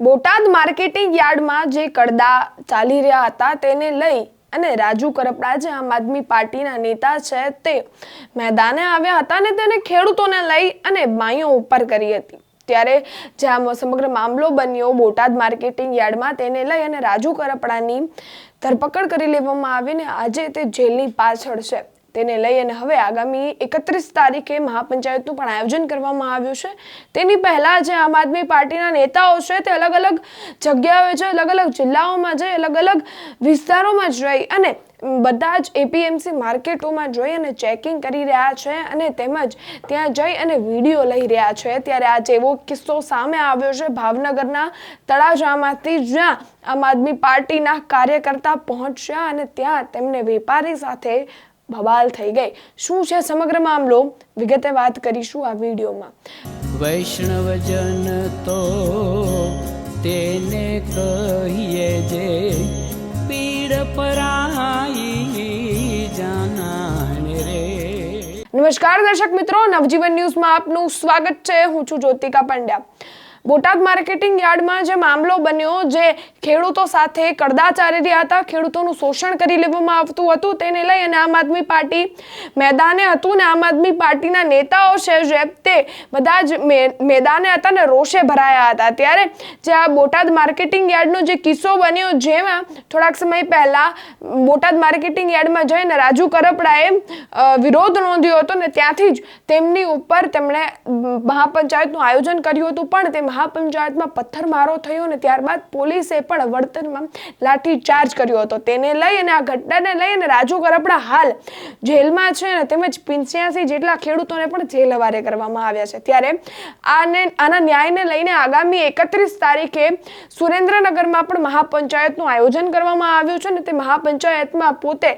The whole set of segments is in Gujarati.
બોટાદ માર્કેટિંગ યાર્ડમાં જે કડદા ચાલી રહ્યા હતા તેને લઈ અને રાજુ કરપડા જે આમ આદમી પાર્ટીના નેતા છે તે મેદાને આવ્યા હતા અને તેને ખેડૂતોને લઈ અને બાઈઓ ઉપર કરી હતી. ત્યારે જે આ સમગ્ર મામલો બન્યો બોટાદ માર્કેટિંગ યાર્ડમાં તેને લઈ અને રાજુ કરપડાની ધરપકડ કરી લેવામાં આવીને આજે તે જેલની પાછળ છે. તેને લઈ અને હવે આગામી એકત્રીસ તારીખે મહાપંચાયતનું પણ આયોજન કરવામાં આવ્યું છે. તેની પહેલાં જે આમ આદમી પાર્ટીના નેતાઓ છે તે અલગ અલગ જગ્યાઓએ છે અલગ અલગ જિલ્લાઓમાં જઈ અલગ અલગ વિસ્તારોમાં જઈ અને બધા જ એપીએમસી માર્કેટોમાં જોઈ અને ચેકિંગ કરી રહ્યા છે અને તેમજ ત્યાં જઈ અને વીડિયો લઈ રહ્યા છે. ત્યારે આજે એવો કિસ્સો સામે આવ્યો છે. ભાવનગરના તળાજામાંથી જ્યાં આમ આદમી પાર્ટીના કાર્યકર્તા પહોંચ્યા અને ત્યાં તેમને વેપારી સાથે બબાલ થઈ ગઈ. શું છે સમગ્ર મામલો? વિગતે વાત કરીશું આ વિડીયોમાં. વૈષ્ણવજન તો તેને કહીએ જે પીડ પરાઈ જાનાને રે. નમસ્કાર દર્શક મિત્રો નવજીવન ન્યૂઝમાં આપનું સ્વાગત છે. હું છું જ્યોતિકા પંડ્યા. બોટાદ માર્કેટિંગ યાર્ડમાં જે મામલો બન્યો જે ખેડૂતો સાથે કડદા રહ્યા હતા. ખેડૂતોનું શોષણ કરી લેવામાં આવતું હતું. તેને લઈ અને આમ આદમી પાર્ટી મેદાને હતું ને આમ આદમી પાર્ટીના નેતાઓ છે જે તે બધા જ મેદાને હતા ને રોષે ભરાયા હતા. ત્યારે જે આ બોટાદ માર્કેટિંગ યાર્ડનો જે કિસ્સો બન્યો, જેમાં થોડાક સમય પહેલાં બોટાદ માર્કેટિંગ યાર્ડમાં જઈને રાજુ કરપડાએ વિરોધ નોંધ્યો હતો ને ત્યાંથી જ તેમની ઉપર તેમણે મહાપંચાયતનું આયોજન કર્યું હતું. પણ તે મહાપંચાયતમાં પથ્થરમારો થયો ને ત્યારબાદ પોલીસે પણ વળતરમાં લાઠી ચાર્જ કર્યો હતો. તેને લઈ અને આ ઘટનાને લઈ અને રાજુ કરપડા હાલ જેલમાં છે અને તેમજ પિંચ્યાસી જેટલા ખેડૂતોને પણ જેલ હવારે કરવામાં આવ્યા છે. ત્યારે આને, આના ન્યાયને લઈને આગામી એકત્રીસ તારીખે સુરેન્દ્રનગરમાં પણ મહાપંચાયતનું આયોજન કરવામાં આવ્યું છે ને તે મહાપંચાયતમાં પોતે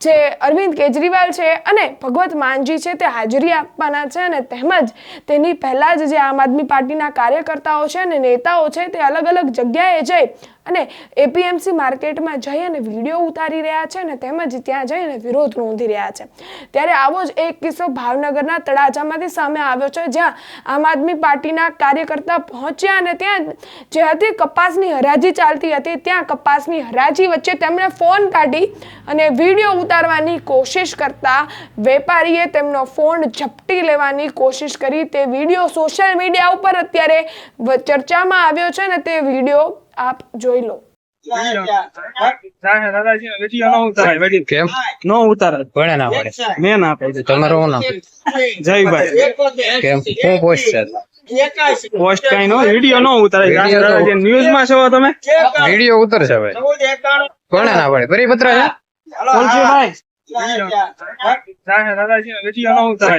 જે અરવિંદ કેજરીવાલ છે અને ભગવત માનજી છે તે હાજરી આપવાના છે અને તેમજ તેની પહેલા જ જે આમ આદમી પાર્ટીના કાર્યકર્તાઓ છે અને નેતાઓ છે તે અલગ અલગ જગ્યાએ જઈ અને એપીએમસી માર્કેટમાં જઈ અને વીડિયો ઉતારી રહ્યા છે અને તેમજ ત્યાં જઈને વિરોધ નોંધી રહ્યા છે. ત્યારે આવો જ એક કિસ્સો ભાવનગરના તળાજામાંથી સામે આવ્યો છે, જ્યાં આમ આદમી પાર્ટીના કાર્યકર્તા પહોંચ્યા અને ત્યાં જે હતી કપાસની હરાજી ચાલતી હતી, ત્યાં કપાસની હરાજી વચ્ચે તેમણે ફોન કાઢી અને વીડિયો ઉતારવાની કોશિશ કરતા વેપારીએ તેમનો ફોન ઝપટી લેવાની કોશિશ કરી. તે વીડિયો સોશિયલ મીડિયા ઉપર અત્યારે ચર્ચામાં આવ્યો છે ને તે વીડિયો આપ જોઈ લો. ન પોસ્ટ કઈ વીડિયો ન ઉતારાય. Video ન દાદાજી ન્યૂઝમાં છો તમે? વીડિયો ઉતરશે ભાઈ. કોણે ના પડે પરિપત્ર છે?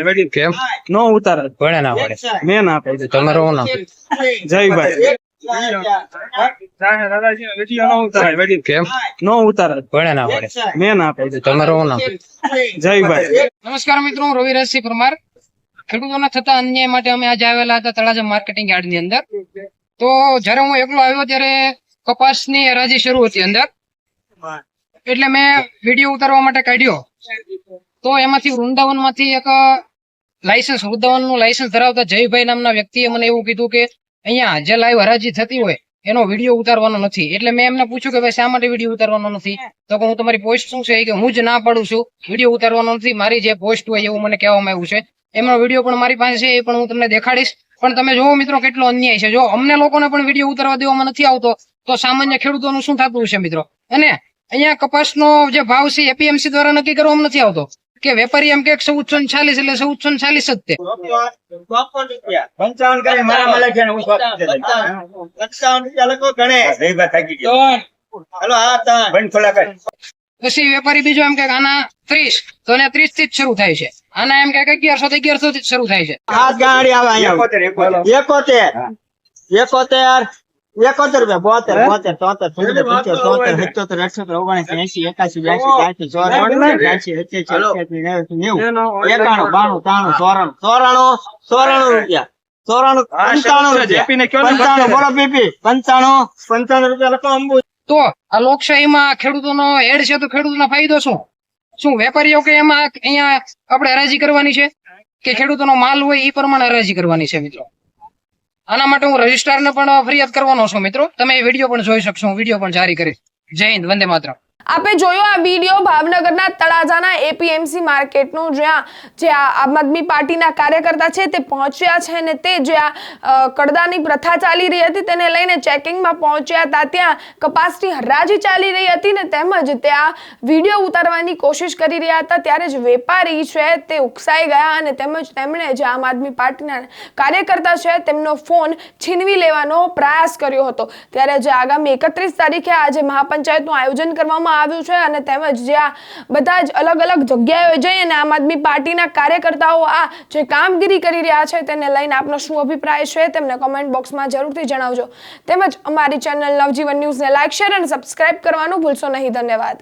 વેડી કેમ? ન ઉતારાય. કોણે ના પડે મેં ના પાડી તમારું શું નામ ન ન ના ના નમસ્કાર મિત્રો હું રવિ રસિંહ પરમાર. ખેડૂતોના થતા અન્યાય માટે અમે આજે આવેલા હતા તળાજા માર્કેટિંગ યાર્ડની અંદર. તો જ્યારે હું એકલો આવ્યો ત્યારે કપાસની હરાજી શરૂ હતી અંદર. એટલે મેં વીડિયો ઉતારવા માટે કાઢ્યો. તો એમાંથી વૃંદાવનમાંથી એક લાયસન્સ વૃંદાવનનું લાયસન્સ ધરાવતા જયભાઈ નામના વ્યક્તિએ મને એવું કીધું કે અહીંયા જે લાઈવ હરાજી થતી હોય એનો વીડિયો ઉતારવાનો નથી. એટલે મેં એમને પૂછ્યું કે ભાઈ શા માટે વીડિયો ઉતારવાનો નથી? તો કે હું તમારી પોસ્ટ શું છે? કે હું જ ના પાડું છું. વીડિયો ઉતારવાનો નથી. મારી જે પોસ્ટ હોય એવું મને કહેવામાં આવ્યું છે. એમનો વીડિયો પણ મારી પાસે છે એ પણ હું તમને દેખાડીશ. પણ તમે જોવો મિત્રો કેટલો અન્યાય છે. જો અમને લોકોને પણ વીડિયો ઉતારવા દેવામાં નથી આવતો તો સામાન્ય ખેડૂતોનું શું થતું છે મિત્રો? અને અહીંયા કપાસનો જે ભાવ છે એપીએમસી દ્વારા નક્કી કરવામાં નથી આવતો. કે વેપારી એમ કે ચૌદસો ચાલીસ એટલે ચૌદસો ચાલીસ જ તે. પંચાવન કરી મારા મળે છે ને હું સ્વતંત્ર છું. પંચાવન રૂપિયા લખો ગણે રવિભાઈ થાકી ગયો. હાલો હા બંધ ખોલા કર. પછી વેપારી બીજો એમ કે આના ત્રીસ. તો એને ત્રીસથી જ શરૂ થાય છે. આના એમ કે અગિયારસો થી અગિયારસો થી જ શરૂ થાય છે. આ ગાડી આવે એકોતેર, એકોતેર. એકોતેર રૂપિયા બોતેર બોતેર તોતેર પંચોતેર પંચોતેર તોતેર સત્યોતેર અઠ્યોતેર ઓગણીસ એસી એકાસી બ્યાસી ત્યાસી ચોરાણું ત્યાસી અઠ્યાસી નેવું નેવું. એકાણું બાણું ત્રાણું ચોરાણું ચોરાણું ચોરાણું રૂપિયા. ચોરાણું પંચાણું શબ્દ છે, જેપીને કયો રૂપિયા પંચાણું બોલો પીપી. પંચાણું. પંચાણું રૂપિયા લખો અંબુ. તો આ લોકશાહીમાં ખેડૂતોનો એડ છે તો ખેડૂતોનો ફાયદો શું? શું વેપારીઓ કે એમાં અહીંયા આપણે હરાજી કરવાની છે? કે ખેડૂતોનો માલ હોય એ પ્રમાણે હરાજી કરવાની છે મિત્રો? આના માટે હું રજિસ્ટ્રારને પણ ફરિયાદ કરવાનો છું મિત્રો. તમે એ વીડિયો પણ જોઈ શકશો. વીડિયો પણ જારી કરીશ. જય હિન્દ. વંદે માતરમ. આપે જોયો આ વીડિયો ભાવનગરના તળાજાના એપીએમસી માર્કેટનું, જ્યાં જે આમ આદમી પાર્ટીના કાર્યકર્તા છે તે પહોંચ્યા છે અને તે જે આ કડદાની પ્રથા ચાલી રહી હતી તેને લઈને ચેકિંગમાં પહોંચ્યા હતા. ત્યાં કપાસની હરાજી ચાલી રહી હતી ને તેમજ ત્યાં વીડિયો ઉતારવાની કોશિશ કરી રહ્યા હતા. ત્યારે જ વેપારી છે તે ઉકસાઈ ગયા અને તેમજ તેમણે જે આમ આદમી પાર્ટીના કાર્યકર્તા છે તેમનો ફોન છીનવી લેવાનો પ્રયાસ કર્યો હતો. ત્યારે જે આગામી એકત્રીસ તારીખે આજે મહાપંચાયતનું આયોજન કરવામાં આવ્યું છે અને તેમજ જે આ બધા જ અલગ અલગ જગ્યાએ જઈ અને આમ આદમી પાર્ટીના કાર્યકર્તાઓ આ જે કામગીરી કરી રહ્યા છે તેને લઈને આપનો શું અભિપ્રાય છે તેમને કોમેન્ટ બોક્સમાં જરૂરથી જણાવજો. તેમજ અમારી ચેનલ નવજીવન ન્યૂઝને લાઇક શેર અને સબસ્ક્રાઇબ કરવાનું ભૂલશો નહીં. ધન્યવાદ.